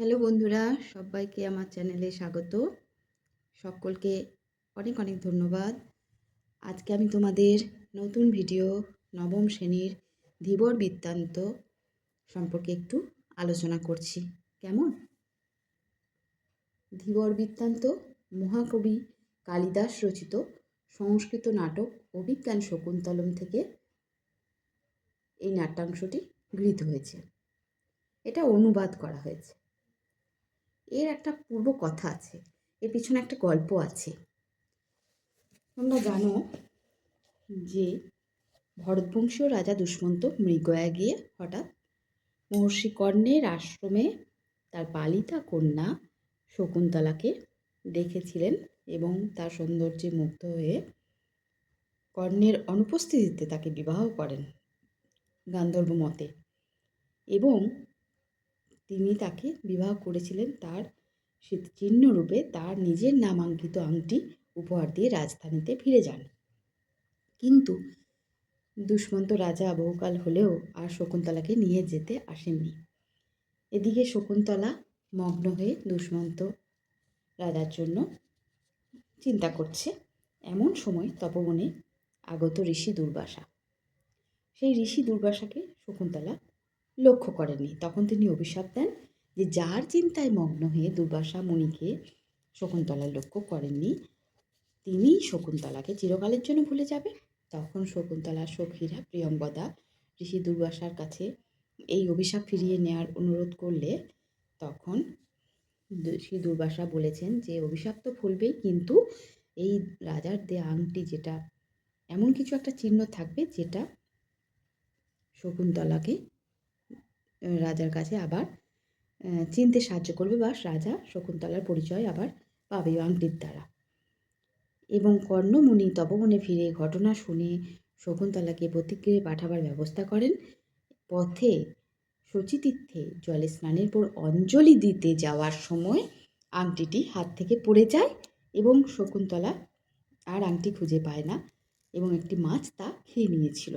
Hello বন্ধুরা, সবাইকে আমার চ্যানেলে স্বাগত। সকলকে অনেক অনেক ধন্যবাদ। আজকে আমি তোমাদের নতুন ভিডিও, নবম শ্রেণির ধীবর বৃত্তান্ত সম্পর্কে একটু আলোচনা করছি। কেমন? ধীবর বৃত্তান্ত মহাকবি কালিদাস রচিত সংস্কৃত নাটক অভিজ্ঞান শকুন্তলম থেকে এই নাট্যাংশটি গৃহীত হয়েছে। এটা অনুবাদ করা হয়েছে। এর একটা পূর্ব কথা আছে, এর পিছনে একটা গল্প আছে। তোমরা জানো যে ভরতবংশীয় রাজা দুষ্মন্ত মৃগয়া গিয়ে হঠাৎ মহর্ষি কর্ণের আশ্রমে তার পালিতা কন্যা শকুন্তলাকে দেখেছিলেন এবং তার সৌন্দর্যে মুগ্ধ হয়ে কর্ণের অনুপস্থিতিতে তাকে বিবাহ করেন গান্ধর্ব মতে এবং তিনি তাকে বিবাহ করেছিলেন তার চিহ্নরূপে তার নিজের নামাঙ্কিত আংটি উপহার দিয়ে রাজধানীতে ফিরে যান। কিন্তু দুষ্মন্ত রাজা বহুকাল হলেও আর শকুন্তলাকে নিয়ে যেতে আসেননি। এদিকে শকুন্তলা মগ্ন হয়ে দুষ্মন্ত রাজার জন্য চিন্তা করছে। এমন সময় তপবনে আগত ঋষি দুর্বাসা। সেই ঋষি দুর্বাসাকে শকুন্তলা লক্ষ্য করেননি। তখন তিনি অভিশাপ দেন যে যার চিন্তায় মগ্ন হয়ে দুর্বাসা মুনিকে শকুন্তলা লক্ষ্য করেননি তিনি শকুন্তলাকে চিরকালের জন্য ভুলে যাবে। তখন শকুন্তলা, সখীরা, প্রিয়ম্বদা, ঋষি দুর্বাসার কাছে এই অভিশাপ ফিরিয়ে নেওয়ার অনুরোধ করলে তখন ঋষি দুর্বাসা বলেছেন যে, অভিশাপ তো ফুলবেই কিন্তু এই রাজার দেয়া আংটি যেটা, এমন কিছু একটা চিহ্ন থাকবে যেটা শকুন্তলাকে রাজার কাছে আবার চিনতে সাহায্য করবে বা রাজা শকুন্তলার পরিচয় আবার পাবে আংটির দ্বারা। এবং কর্ণমণি তপবনে ফিরে ঘটনা শুনে শকুন্তলাকে প্রতিক্রিয়া পাঠাবার ব্যবস্থা করেন। পথে শচীতীর্থে জলে স্নানের পর অঞ্জলি দিতে যাওয়ার সময় আংটিটি হাত থেকে পড়ে যায় এবং শকুন্তলা আর আংটি খুঁজে পায় না এবং একটি মাছ তা খেয়ে নিয়েছিল।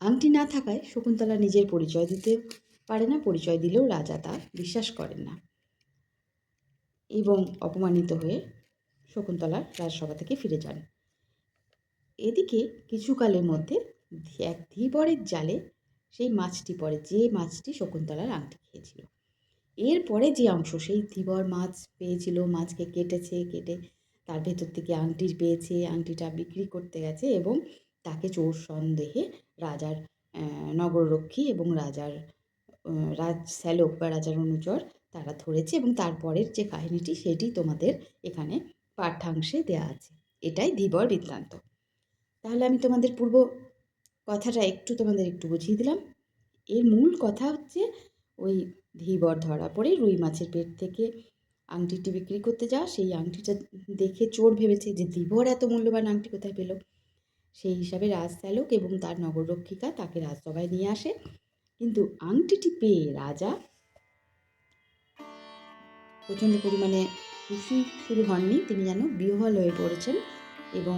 আংটি না থাকায় শকুন্তলা নিজের পরিচয় দিতে পারে না, পরিচয় দিলেও রাজা তা বিশ্বাস করেন না। এবং অপমানিত হয়ে শকুন্তলা রাজসভা থেকে ফিরে যান। এদিকে কিছুকালের মধ্যে এক ধীবরের জালে সেই মাছটি পড়ে, যে মাছটি শকুন্তলার আংটি খেয়েছিল। এরপরে যে অংশ, সেই ধীবর মাছ পেয়েছিল, মাছকে কেটেছে, কেটে তার ভেতর থেকে আংটি পেয়েছে, আংটিটা বিক্রি করতে গেছে এবং তাকে চোর সন্দেহে রাজার নগররক্ষী এবং রাজার রাজ শ্যালক বা রাজার অনুচর তারা ধরেছে এবং তারপরের যে কাহিনীটি সেটি তোমাদের এখানে পাঠ্যাংশে দেওয়া আছে। এটাই ধীবর বৃত্তান্ত। তাহলে আমি তোমাদের পূর্ব কথাটা একটু তোমাদের একটু বুঝিয়ে দিলাম। এর মূল কথা হচ্ছে ওই ধীবর ধরা পড়ে রুই মাছের পেট থেকে আংটিটি বিক্রি করতে যাওয়া। সেই আংটিটা দেখে চোর ভেবেছে যে ধীবর এত মূল্যবান আংটি কোথায় পেল? সেই হিসাবে রাজশ্যালক এবং তার নগররক্ষিকা তাকে রাজসভায় নিয়ে আসে। কিন্তু আংটিটি পেয়ে রাজা প্রচণ্ড পরিমাণে খুশি শুরু হননি। তিনি যেন বিহ্বল হয়ে পড়েছেন এবং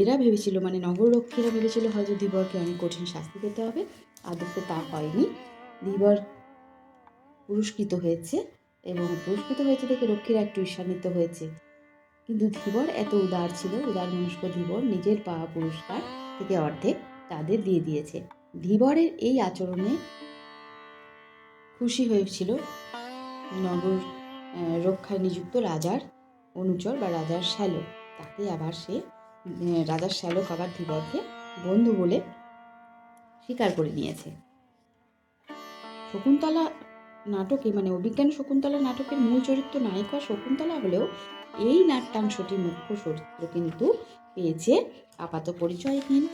এরা ভেবেছিল মানে নগররক্ষীরা ভেবেছিল হয়তো ধীবরকে অনেক কঠিন শাস্তি পেতে হবে। আদতে তা হয়নি। ধীবর পুরস্কৃত হয়েছে এবং পুরস্কৃত হয়েছে দেখে রক্ষীরা একটু ঈর্ষান্বিত হয়েছে। কিন্তু ধীবর এত উদার ছিল, উদার মনস্ক ধীবর নিজের পাওয়া পুরস্কার থেকে অর্ধেক তাদের দিয়ে দিয়েছে। ধীবরের এই আচরণে খুশি হয়েছিল নগর রক্ষায় নিযুক্ত রাজার অনুচর বা রাজার শ্যালক। তাকে আবার সে রাজার শ্যালক আবার ধীবরকে বন্ধু বলে স্বীকার করে নিয়েছে। শকুন্তলা নাটকে মানে অভিজ্ঞান শকুন্তলা নাটকের মূল চরিত্র নায়িকা শকুন্তলা হলেও এই নাট্যাংশটি মুখ্য চরিত্র কিন্তু পেয়েছে আপাত পরিচয়হীন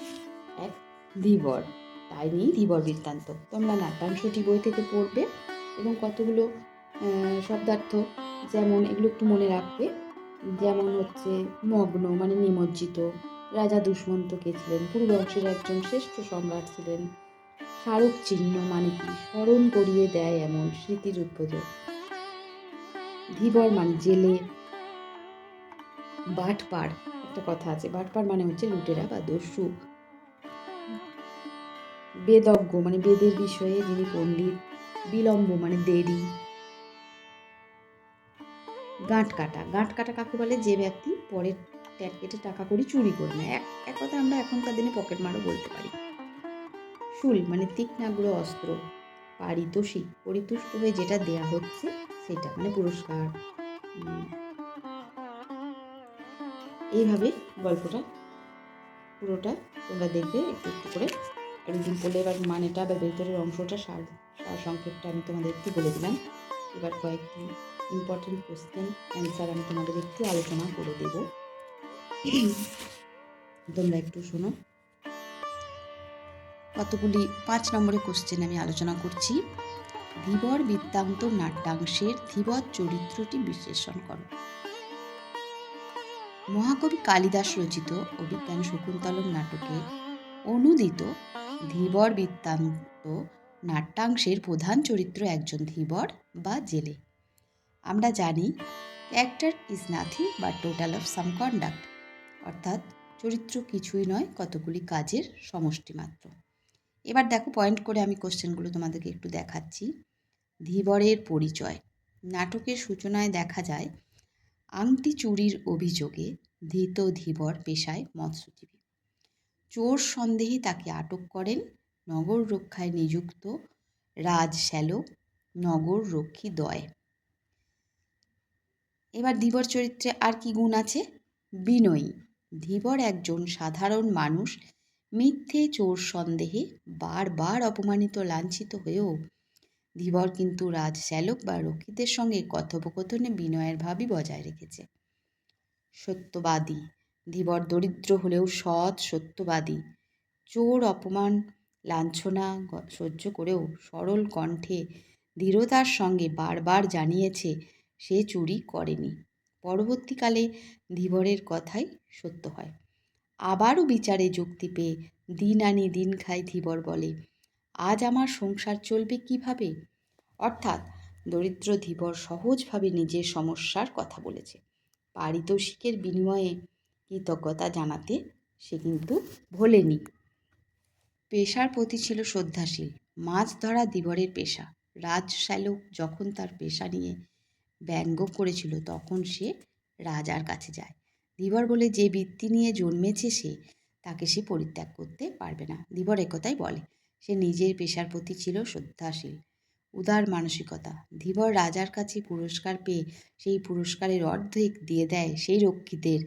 এক ধীবর তাই নিয়েই ধীবর বৃত্তান্ত। তোমরা নাট্যাংশটি বই থেকে পড়বে এবং কতগুলো শব্দার্থ, যেমন এগুলো একটু মনে রাখবে। যেমন হচ্ছে মগ্ন মানে নিমজ্জিত, রাজা দুষ্মন্ত কে ছিলেন পূর্ববংশের একজন শ্রেষ্ঠ সম্রাট ছিলেন স্মারক চিহ্ন মানে কি? স্মরণ করিয়ে দেয় এমন স্মৃতির উদ্বোধক ধীবর মানে জেলে বাটপাড় একটা কথা আছে বাটপাড় মানে হচ্ছে লুটেরা বা দস্যু। বেদজ্ঞ মানে বেদের বিষয়ে যিনি পণ্ডিত, বিলম্ব মানে দেরি। গাঁট কাটা গাঁট কাটা কাকে বলে? যে ব্যক্তি পরের ট্যাগ কেটে টাকা করি চুরি করে নেয়। এক এক কথা আমরা এখনকার দিনে পকেট মারও বলতে পারি। শুল মানে তীক্ষ্ণাগ্র অস্ত্র, পারিতোষিক, পরিতুষ্ট হয়ে যেটা দেয়া হচ্ছে সেটা মানে পুরস্কার। উম, এইভাবে গল্পটা পুরোটা তোমরা দেখবে একটু একটু করে। একদিন পড়লে এবার মানেটা বা ভেতরের অংশটা সার সার সংক্ষেপটা আমি তোমাদের একটু বলে দিলাম। এবার কয়েকটি ইম্পর্টেন্ট কোশ্চেন অ্যান্সার আমি তোমাদের একটু আলোচনা করে দেব। তোমরা একটু শোনো। কতগুলি পাঁচ নম্বরের কোশ্চেন আমি আলোচনা করছি। ধীবর বৃত্তান্ত নাট্যাংশের ধীবর চরিত্রটি বিশ্লেষণ করো। মহাকবি কালিদাস রচিত অভিজ্ঞান শকুন্তলম নাটকে অনুদিত ধীবর বৃত্তান্ত নাট্যাংশের প্রধান চরিত্র একজন ধীবর বা জেলে। আমরা জানি ক্যারেক্টার ইজ নাথিং বা টোটাল অফ সাম কন্ডাক্ট অর্থাৎ চরিত্র কিছুই নয়, কতগুলি কাজের সমষ্টি মাত্র। এবার দেখো পয়েন্ট করে আমি কোশ্চেনগুলো তোমাদেরকে একটু দেখাচ্ছি। ধীবরের পরিচয়। নাটকের সূচনায় দেখা যায় আংটি চুরির অভিযোগে ধৃত ধীবর পেশায় মৎস্যজীবী। চোর সন্দেহে তাকে আটক করেন নগর রক্ষায় নিযুক্ত রাজ শ্যালক নগর রক্ষী দয়। এবার ধীবর চরিত্রে আর কি গুণ আছে? বিনয়ী। ধীবর একজন সাধারণ মানুষ, মিথ্যে চোর সন্দেহে বারবার অপমানিত, লাঞ্ছিত হয়েও ধীবর কিন্তু রাজ শ্যালক বা রক্ষীদের সঙ্গে কথোপকথনে বিনয়ের ভাবই বজায় রেখেছে। সত্যবাদী ধীবর দরিদ্র হলেও সৎ সত্যবাদী। চোর অপমান, লাঞ্ছনা সহ্য করেও সরল কণ্ঠে দৃঢ়তার সঙ্গে বারবার জানিয়েছে, সে চুরি করেনি। পরবর্তীকালে ধীবরের কথাই সত্য হয়। আবারও বিচারে যুক্তি পেয়ে দিন আনি দিন খাই ধীবর বলে। আজ আমার সংসার চলবে কীভাবে? অর্থাৎ দরিদ্র ধীবর সহজভাবে নিজের সমস্যার কথা বলেছে। পারিতোষিকের বিনিময়ে কৃতজ্ঞতা জানাতে সে কিন্তু ভোলেনি। পেশার প্রতি ছিল শ্রদ্ধাশীল। মাছ ধরা দিবরের পেশা। রাজ শ্যালক যখন তার পেশা নিয়ে ব্যঙ্গ করেছিল, তখন সে রাজার কাছে যায়। দিবর বলে যে বৃত্তি নিয়ে জন্মেছে সে, তাকে সে পরিত্যাগ করতে পারবে না। দিবর একথাই বলে সে নিজের পেশার প্রতি ছিল শ্রদ্ধাশীল। উদার মানসিকতা। ধীবর রাজার কাছে পুরস্কার পেয়ে সেই পুরস্কারের অর্ধেক দিয়ে দেয় সেই রক্ষীদের।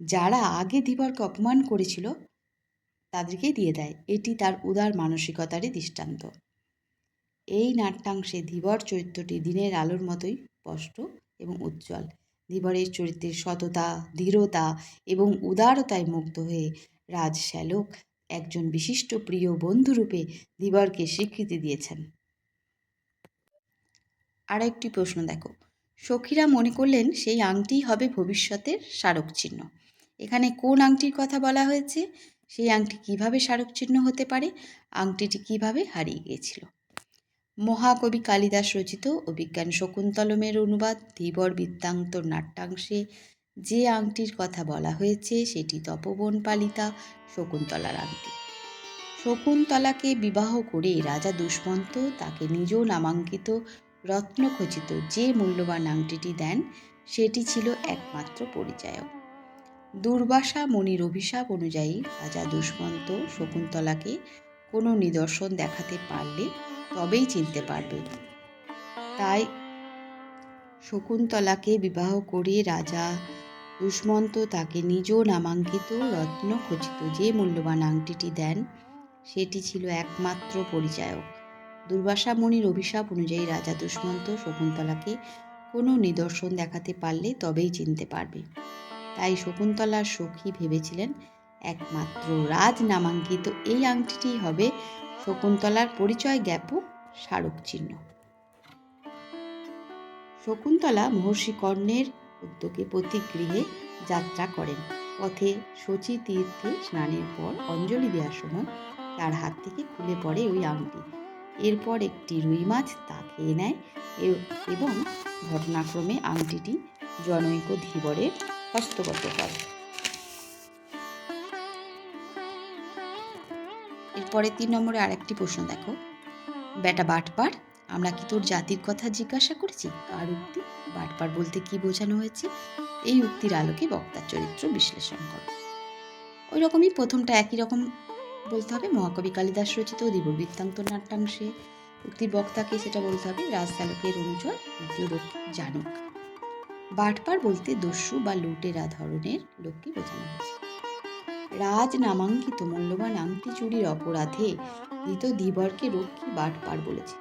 যারা আগে ধীবরকে অপমান করেছিল তাদেরকে দিয়ে দেয়। এটি তার উদার মানসিকতারই দৃষ্টান্ত। এই নাট্যাংশে ধীবর চরিত্রটি দিনের আলোর মতোই স্পষ্ট এবং উজ্জ্বল। ধীবরের চরিত্রের সততা দৃঢ়তা এবং উদারতায় মুগ্ধ হয়ে রাজ শ্যালক একজন বিশিষ্ট প্রিয় বন্ধুরূপে ধীবরকে স্বীকৃতি দিয়েছেন। আরও একটি প্রশ্ন দেখো। সখীরা মনে করলেন সেই আংটিই হবে ভবিষ্যতের স্মারক চিহ্ন এখানে কোন আংটির কথা বলা হয়েছে? সেই আংটি কীভাবে স্মারক চিহ্ন হতে পারে? আংটিটি কীভাবে হারিয়ে গিয়েছিল? মহাকবি কালিদাস রচিত অভিজ্ঞান শকুন্তলমের অনুবাদ, ধীবর বৃত্তান্ত নাট্যাংশে যে আংটির কথা বলা হয়েছে সেটি তপবন পালিতা শকুন্তলার আংটি। শকুন্তলাকে বিবাহ করে রাজা দুষ্মন্ত তাকে নিজ নামাঙ্কিত রত্নখচিত যে মূল্যবান আংটিটি দেন, সেটি ছিল একমাত্র পরিচায়ক। দুর্বাসা মনির অভিশাপ অনুযায়ী রাজা দুষ্মন্ত শকুন্তলাকে কোনো নিদর্শন দেখাতে পারলে তবেই চিনতে পারবে। তাই শকুন্তলাকে বিবাহ করে রাজা দুষ্মন্ত তাকে নিজ নামাঙ্কিত রত্ন খচিত যে মূল্যবান আংটিটি দেন, সেটি ছিল একমাত্র পরিচায়ক। দুর্বাসা মুনির অভিশাপ অনুযায়ী রাজা দুষ্মন্ত শকুন্তলাকে কোনো নিদর্শন দেখাতে পারলে তবেই চিনতে পারবে। তাই শকুন্তলার সখী ভেবেছিলেন, একমাত্র রাজ নামাঙ্কিত এই আংটিটি হবে শকুন্তলার পরিচয় জ্ঞাপক স্মারক চিহ্ন শকুন্তলা মহর্ষি কর্ণের উদ্যোগে প্রতিগৃহে যাত্রা করেন। পথে শচী তীর্থে স্নানের পর অঞ্জলি দেওয়ার সময় তার হাত থেকে খুলে পড়ে ওই আংটি এরপর একটি রুই মাছ তা খেয়ে নেয় এবং ঘটনাক্রমে আংটিটি জনৈক ধীবরের হস্তগত হয়। এরপরে তিন নম্বরে আরেকটি প্রশ্ন দেখো। বেটা বাটপার, আমরা কি তোর জাতির কথা জিজ্ঞাসা করেছি? কার উক্তি? বাটপার বলতে কি বোঝানো হয়েছে? এই উক্তির আলোকে বক্তার চরিত্র বিশ্লেষণ করো। ওই রকমই প্রথমটা একই রকম বলতে হবে। মহাকবি কালিদাস রচিত দিববৃত্তান্ত নাট্যাংশে উক্তির বক্তাকে সেটা বলতে হবে রাজচালকের অনুচর রক্ষী জানক। বাটপার বলতে দস্যু বা লুটেরা ধরনের লোককে বোঝানো হয়েছে। রাজ নামাঙ্কিত মূল্যবান আংটি চুরির অপরাধে ধৃত ধীবরকে রক্ষী বাটপার বলেছে।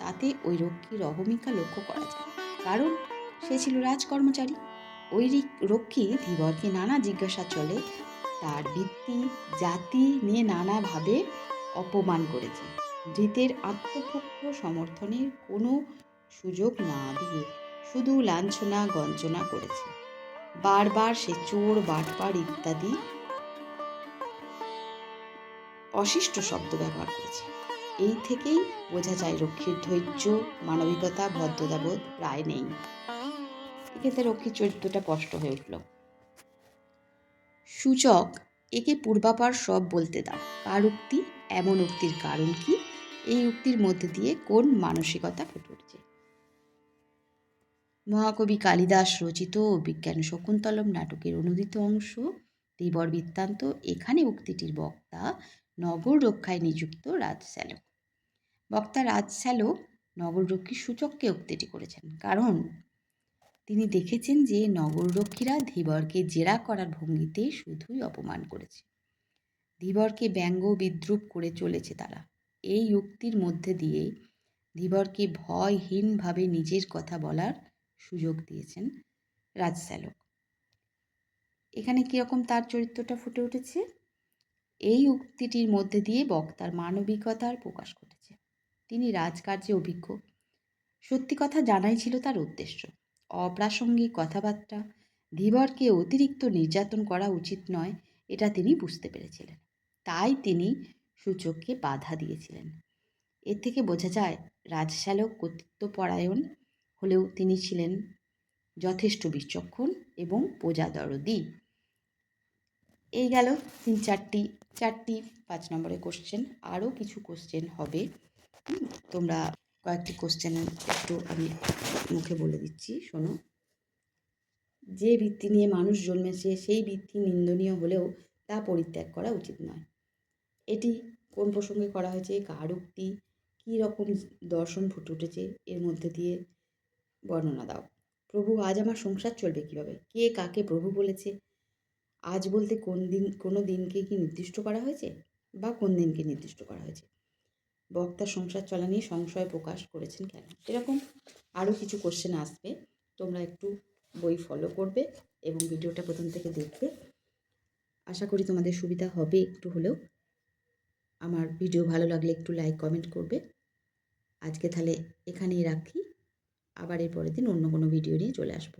তাতে ওই রক্ষীর অহমিকা লক্ষ্য করা যায়। কারণ সে ছিল রাজকর্মচারী। ওই রিক- রক্ষী ধীবরকে নানা জিজ্ঞাসা চলে, তার ভিত্তি, জাতি নিয়ে নানাভাবে অপমান করেছে। ধৃতের আত্মপক্ষ সমর্থনের কোনো সুযোগ না দিয়ে শুধু লাঞ্ছনা, গঞ্জনা করেছে। বারবার সে চোর, বাটপার ইত্যাদি অশিষ্ট শব্দ ব্যবহার করেছে। এই থেকেই বোঝা যায় রক্ষীর ধৈর্য, মানবিকতা, ভদ্রতাবোধ প্রায় নেই। এক্ষেত্রে রক্ষীর চরিত্রটা স্পষ্ট হয়ে উঠল। সূচক, একে পূর্বাপার সব বলতে দাও। কার উক্তি? এমন উক্তির কারণ কি? এই উক্তির মধ্যে দিয়ে কোন মানসিকতা ফুটে উঠছে? মহাকবি কালিদাস রচিত বিজ্ঞান শকুন্তলম নাটকের অনুদিত অংশ দেবর বৃত্তান্ত, এখানে উক্তিটির বক্তা নগর রক্ষায় নিযুক্ত রাজশ্যালক বক্তা রাজশ্যালক নগররক্ষী সূচককে উক্তিটি করেছেন। কারণ তিনি দেখেছেন যে নগররক্ষীরা ধীবরকে জেরা করার ভঙ্গিতে শুধুই অপমান করেছে। ধীবরকে ব্যঙ্গ বিদ্রুপ করে চলেছে তারা। এই উক্তির মধ্যে দিয়ে ধীবরকে ভয়হীনভাবে নিজের কথা বলার সুযোগ দিয়েছেন রাজশ্যালক। এখানে কীরকম তার চরিত্রটা ফুটে উঠেছে? এই উক্তিটির মধ্যে দিয়ে বক্তার মানবিকতার প্রকাশ ঘটেছে। তিনি রাজকার্যে অভিজ্ঞ। সত্যি কথা জানাই ছিল তার উদ্দেশ্য। অপ্রাসঙ্গিক কথাবার্তা, ধীবরকে অতিরিক্ত নির্যাতন করা উচিত নয়, এটা তিনি বুঝতে পেরেছিলেন। তাই তিনি সূচককে বাধা দিয়েছিলেন। এর থেকে বোঝা যায় রাজশ্যালক কর্তৃত্বপরায়ণ হলেও তিনি ছিলেন যথেষ্ট বিচক্ষণ এবং প্রজাদরদি এই গেল তিন চারটি চারটি পাঁচ নম্বরের কোশ্চেন আরও কিছু কোশ্চেন হবে। তোমরা কয়েকটি কোশ্চেন একটু আমি মুখে বলে দিচ্ছি, শোনো। যে বৃত্তি নিয়ে মানুষ জন্মেছে, সেই বৃত্তি নিন্দনীয় হলেও তা পরিত্যাগ করা উচিত নয়। এটি কোন প্রসঙ্গে করা হয়েছে? কার উক্তি? কী রকম দর্শন ফুটে উঠেছে? এর মধ্যে দিয়ে বর্ণনা দাও। প্রভু, আজ আমার সংসার চলবে কীভাবে? কে কাকে প্রভু বলেছে? আজ বলতে কোন দিন, কোনো দিনকে কি নির্দিষ্ট করা হয়েছে? বা কোন দিনকে নির্দিষ্ট করা হয়েছে? বক্তা সংসার চলা নিয়ে সংশয় প্রকাশ করেছেন কেন? এরকম আরও কিছু কোশ্চেন আসবে। তোমরা একটু বই ফলো করবে এবং ভিডিওটা প্রথম থেকে দেখবে। আশা করি তোমাদের সুবিধা হবে একটু হলেও। আমার ভিডিও ভালো লাগলে একটু লাইক কমেন্ট করবে। আজকে তাহলে এখানেই রাখি। আবার এর পরের দিন অন্য কোনো ভিডিও নিয়ে চলে আসব।